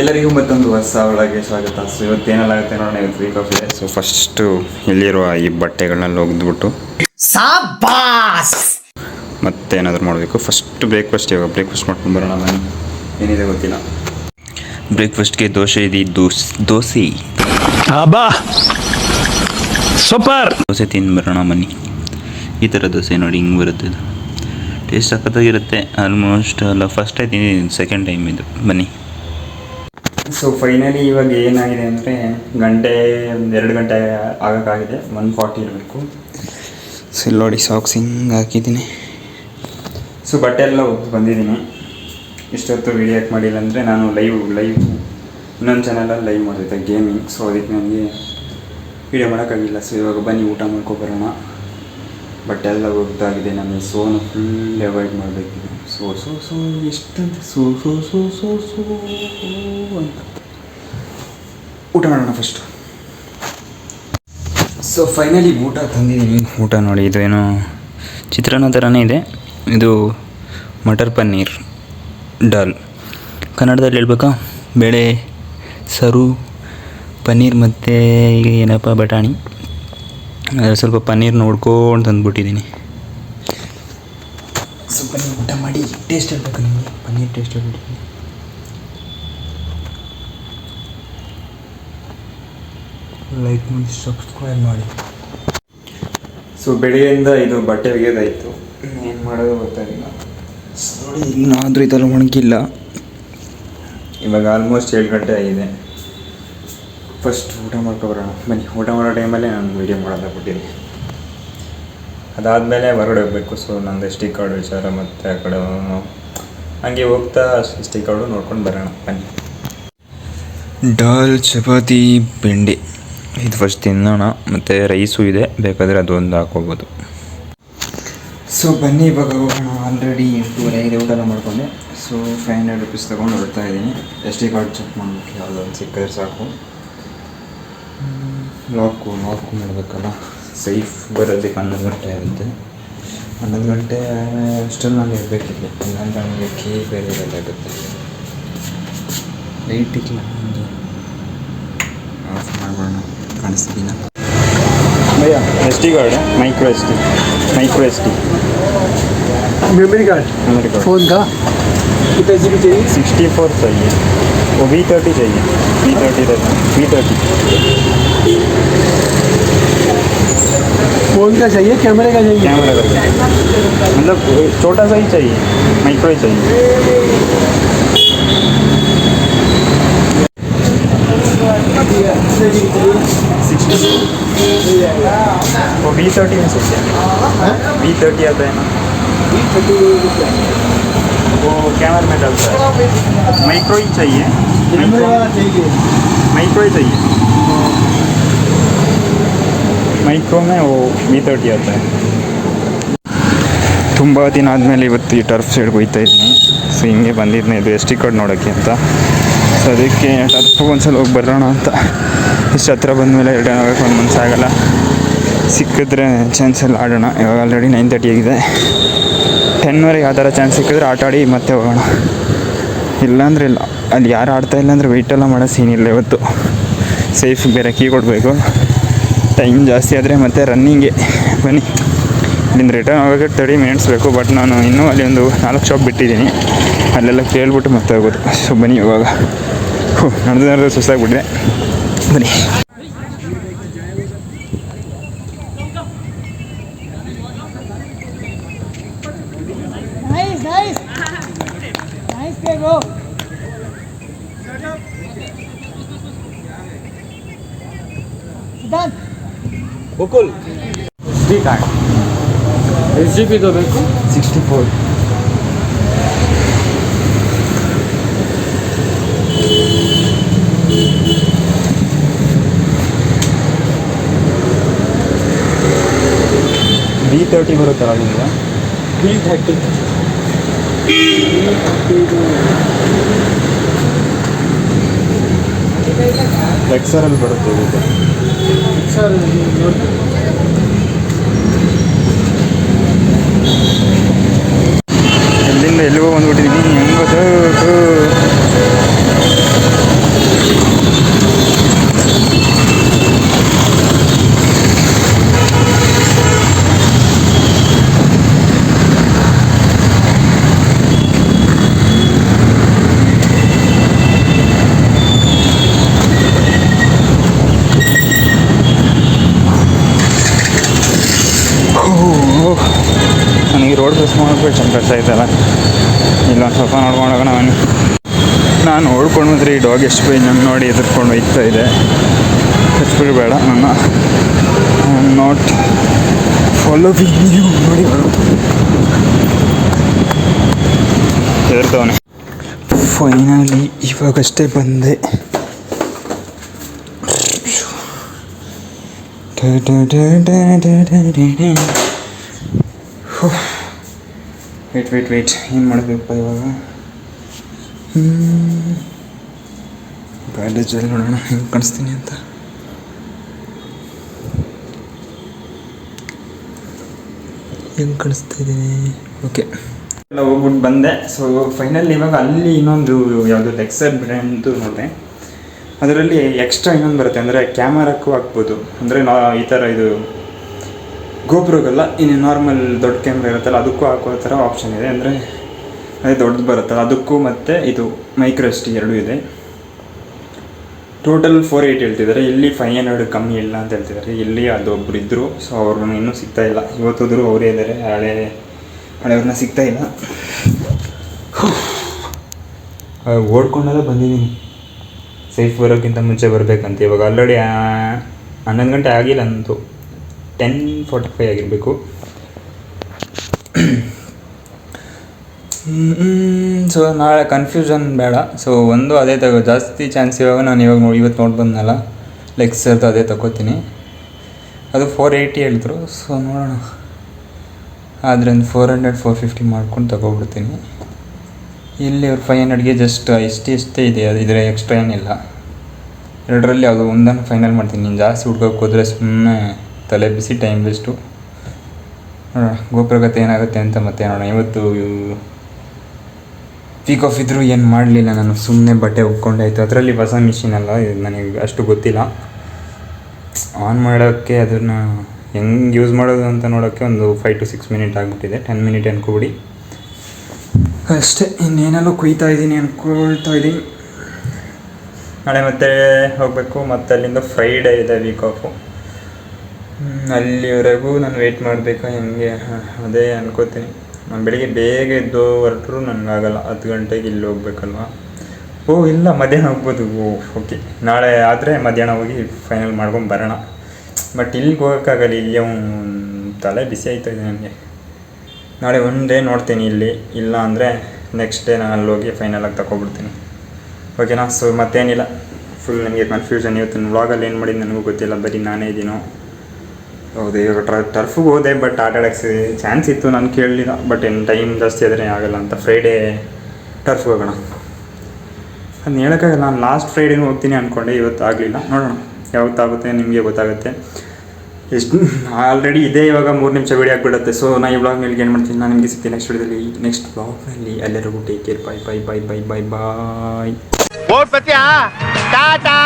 ಎಲ್ಲರಿಗೂ ಮತ್ತೊಂದು ಹೊಸ ಒಳಗೆ ಸ್ವಾಗತ. ಸೊ ಇವತ್ತೇನೆಲ್ಲಾಗುತ್ತೆ ನೋಡೋಣ ಇವತ್ತು ವೀಕ್ ಆಫ್ ಇದೆ ಸೊ ಫಸ್ಟು ಇಲ್ಲಿರುವ ಈ ಬಟ್ಟೆಗಳನ್ನೆಲ್ಲ ಒಗೆದ್ಬಿಟ್ಟು? ಮತ್ತೇನಾದರೂ ಮಾಡಬೇಕು. ಫಸ್ಟ್ ಬ್ರೇಕ್ಫಾಸ್ಟ್ ಇವಾಗ ಬ್ರೇಕ್ಫಾಸ್ಟ್ ಮಾಡ್ಕೊಂಡು ಬರೋಣ ನಾನು ಏನಿದೆ ಗೊತ್ತಿಲ್ಲ. ಬ್ರೇಕ್ಫಾಸ್ಟ್ಗೆ ದೋಸೆ ಇದೆ ದೋಸ್ ದೋಸೆ. ಬಾ ಸೂಪರ್! ದೋಸೆ ತಿಂದು ಬರೋಣ ಮನಿ ಈ ಥರ ದೋಸೆ ನೋಡಿ ಹಿಂಗೆ ಬರುತ್ತೆ ಇದು. ಟೇಸ್ಟ್ ಸಖತ್ತಾಗಿರುತ್ತೆ. ಆಲ್ಮೋಸ್ಟ್ ಅಲ್ಲ ಫಸ್ಟ್ ಟೈಮ್ ತಿಂದಿದ್ದೀನಿ ಸೆಕೆಂಡ್ ಟೈಮ್ ಇದು. ಬನ್ನಿ. ಸೊ ಫೈನಲಿ ಇವಾಗ ಏನಾಗಿದೆ ಅಂದರೆ ಗಂಟೆ ಒಂದು ಎರಡು ಗಂಟೆ ಆಗೋಕ್ಕಾಗಿದೆ ಒನ್ ಫಾರ್ಟಿ ಇರಬೇಕು. ಸೊ ಇಲ್ಲಿ ನೋಡಿ ಸಾಕ್ಸ್ ಹಿಂಗೆ ಹಾಕಿದ್ದೀನಿ. ಸೊ ಬಟ್ಟೆ ಎಲ್ಲ ಒಗ್ದು ಬಂದಿದ್ದೀನಿ. ಇಷ್ಟೊತ್ತು ವೀಡಿಯೋ ಯಾಕೆ ಮಾಡಿಲ್ಲ ಅಂದರೆ ನಾನು ಲೈವ್ ಲೈವ್ ಇನ್ನೊಂದು ಚಾನಲಲ್ಲಿ ಲೈವ್ ಮಾಡಿದ್ದೆ ಗೇಮಿಂಗ್ ಸೊ ಅದಕ್ಕೆ ನನಗೆ ವೀಡಿಯೋ ಮಾಡೋಕ್ಕಾಗಿಲ್ಲ. ಸೊ ಇವಾಗ ಬನ್ನಿ ಊಟ ಮಾಡ್ಕೊಬರೋಣ ಬಟ್ಟೆ ಎಲ್ಲ ಒಗ್ದಾಗಿದೆ ನಮಗೆ ಸೋನು ಫುಲ್ ಅವಾಯ್ಡ್ ಮಾಡಬೇಕಿದೆ. So so so ಎಷ್ಟಂತೆ so so so so so ಅಂತ. ಊಟ ಮಾಡೋಣ ಫಸ್ಟು ಸೊ ಫೈನಲಿ ಊಟ ತಂದಿದ್ದೀನಿ. ಊಟ ನೋಡಿ ಇದು ಏನೋ ಚಿತ್ರಾನ್ನ ಥರನೇ ಇದೆ. ಇದು ಮಟರ್ ಪನ್ನೀರ್ ಡಾಲ್. ಕನ್ನಡದಲ್ಲಿ ಹೇಳ್ಬೇಕಾ? ಬೇಳೆ ಸರು ಪನ್ನೀರ್ ಮತ್ತು ಈಗ ಏನಪ್ಪ ಬಟಾಣಿ. ಅದ್ರಲ್ಲಿ ಸ್ವಲ್ಪ ಪನ್ನೀರ್ ನೋಡ್ಕೊಂಡು ತಂದುಬಿಟ್ಟಿದ್ದೀನಿ. ಸ್ವಲ್ಪ ಬನ್ನಿ ಊಟ ಮಾಡಿ ಟೇಸ್ಟ್ ಹೇಳ್ಬೇಕು ನಿಮಗೆ ಪನ್ನೀರ್ ಟೇಸ್ಟ್ ಹೇಳ್ಬೇಕು ಲೈಕ್ ಮಾಡಿ ಸಬ್ಸ್ಕ್ರೈಬ್ ಮಾಡಿ. ಸೊ ಬೆಳಗ್ಗೆಯಿಂದ ಇದು ಬಟ್ಟೆ ಒಗೆಯೋದಾಯಿತು ಏನು ಮಾಡೋದು ಗೊತ್ತಾಗಿಲ್ಲ. ಸೊ ನೋಡಿ ಇನ್ನಾದರೂ ಇದೆಲ್ಲ ಒಣಗಿಲ್ಲ. ಇವಾಗ ಆಲ್ಮೋಸ್ಟ್ ಏಳು ಗಂಟೆ ಆಗಿದೆ. ಫಸ್ಟ್ ಊಟ ಮಾಡ್ಕೊಬರೋಣ ಬನ್ನಿ ಊಟ ಮಾಡೋ ಟೈಮಲ್ಲೇ ನಾನು ವೀಡಿಯೋ ಮಾಡೋದು ಬಿಟ್ಟಿದ್ದೀನಿ ಅದಾದಮೇಲೆ ಹೊರಗಡೆ ಹೋಗಬೇಕು. ಸೊ ನಂದು ಎಸ್ ಟಿ ಕಾರ್ಡ್ ವಿಚಾರ ಮತ್ತು ಆ ಕಡೆ ಹಂಗೆ ಹೋಗ್ತಾ ಎಸ್ ಟಿ ಕಾರ್ಡು ನೋಡ್ಕೊಂಡು ಬರೋಣ. ಬನ್ನಿ. ಡಾಲ್ ಚಪಾತಿ ಬೆಂಡೆ. ಇದು ಫಸ್ಟ್ ತಿನ್ನೋಣ. ಮತ್ತು ರೈಸು ಇದೆ. ಬೇಕಾದರೆ ಅದೊಂದು ಹಾಕೋಬೋದು. ಸೊ ಬನ್ನಿ ಇವಾಗ ಹೋಗೋಣ. ಆಲ್ರೆಡಿ ಎಂಟೂವರೆ ಐದು ಊಟ ಮಾಡ್ಕೊಂಡೆ. ಸೊ ಫೈವ್ ಹಂಡ್ರೆಡ್ ರುಪೀಸ್ ತೊಗೊಂಡು ಹೊರಡ್ತಾ ಇದ್ದೀನಿ. ಎಸ್ ಟಿ ಕಾರ್ಡ್ ಚೆಕ್ ಮಾಡ್ಬೇಕು ಯಾವುದೊಂದು ಸಿಕ್ಕಿದ್ರೆ ಸಾಕು. ಲಾಕು ಲಾಕು ಮಾಡಬೇಕಲ್ಲ. ಸೇಫ್ ಬರೋದಕ್ಕೆ ಹನ್ನೊಂದು ಗಂಟೆ ಆಗುತ್ತೆ ಹನ್ನೊಂದು ಗಂಟೆ ಅಷ್ಟರಲ್ಲಿ ನಾನು ಇರಬೇಕಿಲ್ಲ ಇಲ್ಲಾಂದ್ರೆ ನಮಗೆ ಕೀ ಬೇರೆ ಇರೋದಾಗುತ್ತೆ ಲೈಟ್ ಇಲ್ಲ ಒಂದು ಆಫ್ ಮಾಡೋಣ ಕಾಣಿಸ್ತಿದ್ದೀನ bhaiya S D card micro S D micro S D memory card memory card phone का कितने जी बी चाहिए सिक्सटी फोर चाहिए वो वी थर्टी चाहिए वी थर्टी रहता वी थर्टी फ़ोन का चाहिए कैमरे का चाहिए? कैमरे का चाहिए। मतलब छोटा सा ही चाहिए माइक्रो ही चाहिए। वो वी थर्टी में सकते हैं वी थर्टी आता है ना। बी थर्टी वो कैमरा में डलता है। माइक्रो ही चाहिए। माइक्रो चाहिए। माइक्रो ही चाहिए। ಮೈಕ್ರೋ ಮೇ ಓ ವಿ ತರ್ಟಿ आता है ತುಂಬ ದಿನ ಆದಮೇಲೆ ಇವತ್ತು ಈ ಟರ್ಫ್ ಸೈಡ್ಗೆ ಹೋಗ್ತಾ ಇದ್ದೀನಿ ಸೊ ಹಿಂಗೆ ಬಂದಿದ್ದೀನಿ ಇದು ಎಸ್ ಟಿ ಕಾರ್ಡ್ ನೋಡೋಕ್ಕೆ ಅಂತ ಸೊ ಅದಕ್ಕೆ ಟರ್ಫಿಗೆ ಒಂದ್ಸಲ ಹೋಗಿ ಬರೋಣ ಅಂತ ಇಷ್ಟು ಹತ್ರ ಬಂದಮೇಲೆ ರಿಟರ್ನ್ ಆಗೋಕ್ಕೆ ಒಂದು ಮನಸ್ಸು ಆಗಲ್ಲ ಸಿಕ್ಕಿದ್ರೆ ಚಾನ್ಸಲ್ಲಿ ಆಡೋಣ ಇವಾಗ ಆಲ್ರೆಡಿ ನೈನ್ ತರ್ಟಿ ಆಗಿದೆ ಟೆನ್ವರೆಗೆ ಆ ಥರ ಚಾನ್ಸ್ ಸಿಕ್ಕಿದ್ರೆ ಆಟ ಆಡಿ ಮತ್ತೆ ಹೋಗೋಣ ಇಲ್ಲಾಂದ್ರೆ ಇಲ್ಲ ಅಲ್ಲಿ ಯಾರು ಆಡ್ತಾ ಇಲ್ಲ ಅಂದರೆ ವೆಯ್ಟ್ ಎಲ್ಲ ಮಾಡೋ ಸೀನ್ ಇಲ್ಲ ಇವತ್ತು ಸೇಫ್ ಬೇರೆ ಕೀ ಕೊಡಬೇಕು ಟೈಮ್ ಜಾಸ್ತಿ ಆದರೆ ಮತ್ತೆ ರನ್ನಿಂಗೆ ಬನ್ನಿ. ಇಲ್ಲಿಂದ ರಿಟರ್ನ್ ಆಗೋಕ್ಕೆ ತರ್ಟಿ ಮಿನಿಟ್ಸ್ ಬೇಕು ಬಟ್ ನಾನು ಇನ್ನೂ ಅಲ್ಲಿ ಒಂದು ನಾಲ್ಕು ಶಾಪ್ ಬಿಟ್ಟಿದ್ದೀನಿ. ಅಲ್ಲೆಲ್ಲ ಕೇಳ್ಬಿಟ್ಟು ಮತ್ತೆ ಹೋಗೋದು. ಸೊ ಬನ್ನಿ ಇವಾಗ. ಹ್ಞೂ ನಡೆದು ನಡೆದು ಬನ್ನಿ. ಬುಕುಲ್ D card S G B ಬೇಕು ಸಿಕ್ಸ್ಟಿ ಫೋರ್ ವಿ ತರ್ಟಿ ಬರುತ್ತಲ್ಲ ನಿಮಗೆ ಬಿ ಥರ್ಟಿ ಎಕ್ಸರಲ್ಲಿ ಬರುತ್ತೆ ಇದು ಸರ್ ಎಲ್ಲಿಂದ ಎಲ್ಲಿಗೋ ಬಂದ್ಬಿಟ್ಟಿದ್ದೀನಿ ಹೆಂಗ್ ಗೊತ್ತಾಯ್ತಲ್ಲ ಇಲ್ಲೊಂದು ಸ್ವಲ್ಪ ನೋಡ್ಕೊಂಡು ಹೋಗೋಣ ಬನ್ನಿ ನಾನು ನೋಡ್ಕೊಂಡು ಬಂದ್ರೆ ಈ ಡಾಗ್ ಎಷ್ಟು ಬೈ ನನ್ನ ನೋಡಿ ಎದುರ್ಕೊಂಡು ಹೋಗ್ತಾ ಇದೆ. ಹಚ್ಬಿಡ್ಬೇಡ ನನ್ನ. ನಾಟ್ ಫಾಲೋ ನೀವು ನೋಡಿ. ಹೆದರ್ತವನೆ ಫೈನಲಿ ಇವಾಗಷ್ಟೇ ಬಂದೆ. ವೇಟ್ ವೇಟ್ ವೇಟ್ ಏನು ಮಾಡಬೇಕು ಇವಾಗ? ಬ್ಯಾಂಡೇಜಲ್ಲಿ ನೋಡೋಣ. ಹೆಂಗೆ ಕಾಣಿಸ್ತೀನಿ ಅಂತ. ಹೆಂಗೆ ಕಾಣಿಸ್ತಿದ್ದೀನಿ ಓಕೆ ಎಲ್ಲ ಹೋಗ್ಬಿಟ್ಟು ಬಂದೆ. ಸೊ ಫೈನಲ್ ಇವಾಗ ಅಲ್ಲಿ ಇನ್ನೊಂದು ಯಾವುದು ಲೆಕ್ಸರ್ ಬ್ರ್ಯಾಂಡ್ದು ನೋಡಿದೆ. ಅದರಲ್ಲಿ ಎಕ್ಸ್ಟ್ರಾ ಇನ್ನೊಂದು ಬರುತ್ತೆ. ಅಂದರೆ ಕ್ಯಾಮರಕ್ಕೂ ಹಾಕ್ಬೋದು. ಅಂದರೆ ನಾ ಈ ಥರ ಇದು ಗೋಪ್ರೋಗಲ್ಲ, ಇನ್ನು ನಾರ್ಮಲ್ ದೊಡ್ಡ ಕ್ಯಾಮ್ರಾ ಇರುತ್ತಲ್ಲ, ಅದಕ್ಕೂ ಹಾಕೋ ಥರ ಆಪ್ಷನ್ ಇದೆ. ಅಂದರೆ ಅದೇ ದೊಡ್ಡದು ಬರುತ್ತಲ್ಲ, ಅದಕ್ಕೂ ಮತ್ತು ಇದು ಮೈಕ್ರೋ ಎಸ್ ಎರಡೂ ಇದೆ. ಟೋಟಲ್ ಫೋರ್ ಏಯ್ಟ್ ಹೇಳ್ತಿದ್ದಾರೆ. ಇಲ್ಲಿ ಫೈವ್ ಹಂಡ್ರೆಡ್ ಕಮ್ಮಿ ಇಲ್ಲ ಅಂತ ಹೇಳ್ತಿದ್ದಾರೆ. ಇಲ್ಲಿ ಅದೊಬ್ರು ಇದ್ದರು ಸೊ ಅವ್ರನ್ನ ಇನ್ನೂ ಸಿಗ್ತಾ ಇಲ್ಲ. ಇವತ್ತಿದ್ರು ಅವರೇ ಇದ್ದಾರೆ ಹಳೆ ಹಳೆಯವ್ರನ್ನ ಸಿಗ್ತಾ ಇಲ್ಲ. ಓಡ್ಕೊಂಡೆಲ್ಲ ಬಂದಿದ್ದೀನಿ. ಸೇಫ್ ಬರೋಕ್ಕಿಂತ ಮುಂಚೆ ಬರಬೇಕಂತ ಇವಾಗ. ಆಲ್ರೆಡಿ ಹನ್ನೊಂದು ಗಂಟೆ ಆಗಿಲ್ಲ ಅಂತೂ ಟೆನ್ ಫಾರ್ಟಿ ಫೈವ್ ಆಗಿರಬೇಕು ಸೊ, ನಾಳೆ ಕನ್ಫ್ಯೂಷನ್ ಬೇಡ. ಸೊ, ಒಂದು ಅದೇ ತಗೋ. ಜಾಸ್ತಿ ಚಾನ್ಸ್ ಇವಾಗ ನಾನು ಇವಾಗ ನೋಡಿ, ಇವತ್ತು ನೋಡಿ ಬಂದನಲ್ಲ? ಲೆಕ್ಸರ್ದು ಅದೇ ತಗೋತೀನಿ ಅದು ಫೋರ್ ಏಯ್ಟಿ ಹೇಳಿದ್ರು. ಸೊ, ನೋಡೋಣ. ಆದರೆ ಒಂದು ಫೋರ್ ಹಂಡ್ರೆಡ್ ಫೋರ್ ಫಿಫ್ಟಿ ಮಾಡ್ಕೊಂಡು ತಗೊಬಿಡ್ತೀನಿ. ಇಲ್ಲಿ ಅವ್ರು ಫೈವ್ ಹಂಡ್ರೆಡ್ಗೆ ಜಸ್ಟ್ ಎಷ್ಟು ಇಷ್ಟೇ ಇದೆ. ಅದು ಇದರ ಎಕ್ಸ್ಟ್ರಾ ಏನಿಲ್ಲ. ಎರಡರಲ್ಲಿ ಯಾವುದೋ ಒಂದನ್ನು ಫೈನಲ್ ಮಾಡ್ತೀನಿ. ನೀನು ಜಾಸ್ತಿ ಹುಡ್ಕೋಕೆ ಹೋದರೆ ಸುಮ್ಮನೆ ತಲೆ ಬಿಸಿ ಟೈಮ್ ವೇಸ್ಟು ನೋಡೋಣ ಗತೆ ಏನಾಗುತ್ತೆ ಅಂತ ಮತ್ತೆ ನೋಡೋಣ. ಇವತ್ತು ಪೀಕ್ ಆಫ್ ಇದ್ದರೂ ಏನು ಮಾಡಲಿಲ್ಲ ನಾನು ಸುಮ್ಮನೆ ಬಟ್ಟೆ ಉಟ್ಕೊಂಡಾಯ್ತು ಅದರಲ್ಲಿ ಹೊಸ ಮಿಷಿನ್ ಅಲ್ಲ, ಇದು ನನಗೆ ಅಷ್ಟು ಗೊತ್ತಿಲ್ಲ. ಆನ್ ಮಾಡೋಕ್ಕೆ ಅದನ್ನು ಹೆಂಗೆ ಯೂಸ್ ಮಾಡೋದು ಅಂತ ನೋಡೋಕ್ಕೆ ಒಂದು ಫೈವ್ ಟು ಸಿಕ್ಸ್ ಮಿನಿಟ್ ಆಗಿಬಿಟ್ಟಿದೆ. ಟೆನ್ ಮಿನಿಟ್ ಅನ್ಕೊಬಿಡಿ. ಅಷ್ಟೇ, ಇನ್ನೇನೆಲ್ಲೋ ಕುಯ್ತಾ ಇದ್ದೀನಿ ಅಂದ್ಕೊಳ್ತಾ ಇದ್ದೀನಿ. ನಾಳೆ ಮತ್ತೆ ಹೋಗಬೇಕು. ಮತ್ತು ಅಲ್ಲಿಂದ ಫ್ರೈಡೇ ಇದೆ ವೀಕ್ ಆಫು ಅಲ್ಲಿವರೆಗೂ ನಾನು ವೆಯ್ಟ್ ಮಾಡಬೇಕಾ, ಹೆಂಗೆ? ಅದೇ ಅನ್ಕೋತೀನಿ. ನಾನು ಬೆಳಿಗ್ಗೆ ಬೇಗ ಎದ್ದು ಹೊರಟ್ರು ನನಗಾಗಲ್ಲ ಹತ್ತು ಗಂಟೆಗೆ ಇಲ್ಲಿ ಹೋಗ್ಬೇಕಲ್ವಾ? ಓ, ಇಲ್ಲ, ಮಧ್ಯಾಹ್ನ ಹೋಗ್ಬೋದು. ಓ ಓಕೆ ನಾಳೆ ಆದರೆ ಮಧ್ಯಾಹ್ನ ಹೋಗಿ ಫೈನಲ್ ಮಾಡ್ಕೊಂಡು ಬರೋಣ. ಬಟ್ ಇಲ್ಲಿಗೆ ಹೋಗೋಕ್ಕಾಗಲ್ಲ. ಇಲ್ಲಿ ತಲೆ ಬಿಸಿ ಆಯ್ತಾ ಇದೆ ನನಗೆ ನಾಳೆ ಒನ್ ಡೇ ನೋಡ್ತೀನಿ ಇಲ್ಲಿ. ಇಲ್ಲ ಅಂದರೆ ನೆಕ್ಸ್ಟ್ ಡೇ ನಾನು ಅಲ್ಲಿ ಹೋಗಿ ಫೈನಲ್ ಆಗಿ ತಗೊಬಿಡ್ತೀನಿ ಓಕೆನಾ ಸೊ ಮತ್ತೇನಿಲ್ಲ. ಫುಲ್ ನನಗೆ ಕನ್ಫ್ಯೂಷನ್ ಇವತ್ತಿನ ವ್ಲಾಗಲ್ಲಿ ಏನು ಮಾಡಿದ್ದು ನನಗೂ ಗೊತ್ತಿಲ್ಲ. ಬರೀ ನಾನೇ ಇದ್ದೀನೋ ಹೌದು, ಇವಾಗ ಟ್ರ ಟರ್ಫಿಗೆ ಹೋದೆ ಬಟ್ ಆಟ ಚಾನ್ಸ್ ಇತ್ತು ನಾನು ಕೇಳಲಿಲ್ಲ. ಬಟ್ ಏನು ಟೈಮ್ ಜಾಸ್ತಿ ಆದರೆ ಆಗಲ್ಲ ಅಂತ ಫ್ರೈಡೇ ಟರ್ಫ್ಗೆ ಹೋಗೋಣ. ಅದನ್ನ ಹೇಳೋಕ್ಕಾಗಲ್ಲ, ನಾನು ಲಾಸ್ಟ್ ಫ್ರೈಡೇನೂ ಹೋಗ್ತೀನಿ ಅಂದ್ಕೊಂಡೆ ಇವತ್ತು ಆಗಲಿಲ್ಲ. ನೋಡೋಣ, ಯಾವತ್ತಾಗುತ್ತೆ, ನಿಮಗೆ ಗೊತ್ತಾಗುತ್ತೆ. ಎಷ್ಟು ಆಲ್ರೆಡಿ ಇದೆ ಇವಾಗ ಮೂರು ನಿಮಿಷ ವೀಡಿಯೋ ಆಗಿಬಿಡುತ್ತೆ ಸೊ ನಾ ಈ ಬ್ಲಾಗ್ ಮೇಲೆ ಏನು ಮಾಡ್ತೀನಿ, ನಾನು ನಿಮಗೆ ಸಿಗ್ತೀನಿ ನೆಕ್ಸ್ಟ್ ವಿಡಿಯೋದಲ್ಲಿ ನೆಕ್ಸ್ಟ್ ಬ್ಲಾಗ್ನಲ್ಲಿ ಎಲ್ಲರಿಗೂ take care bye bye bye bye bye bye Tata?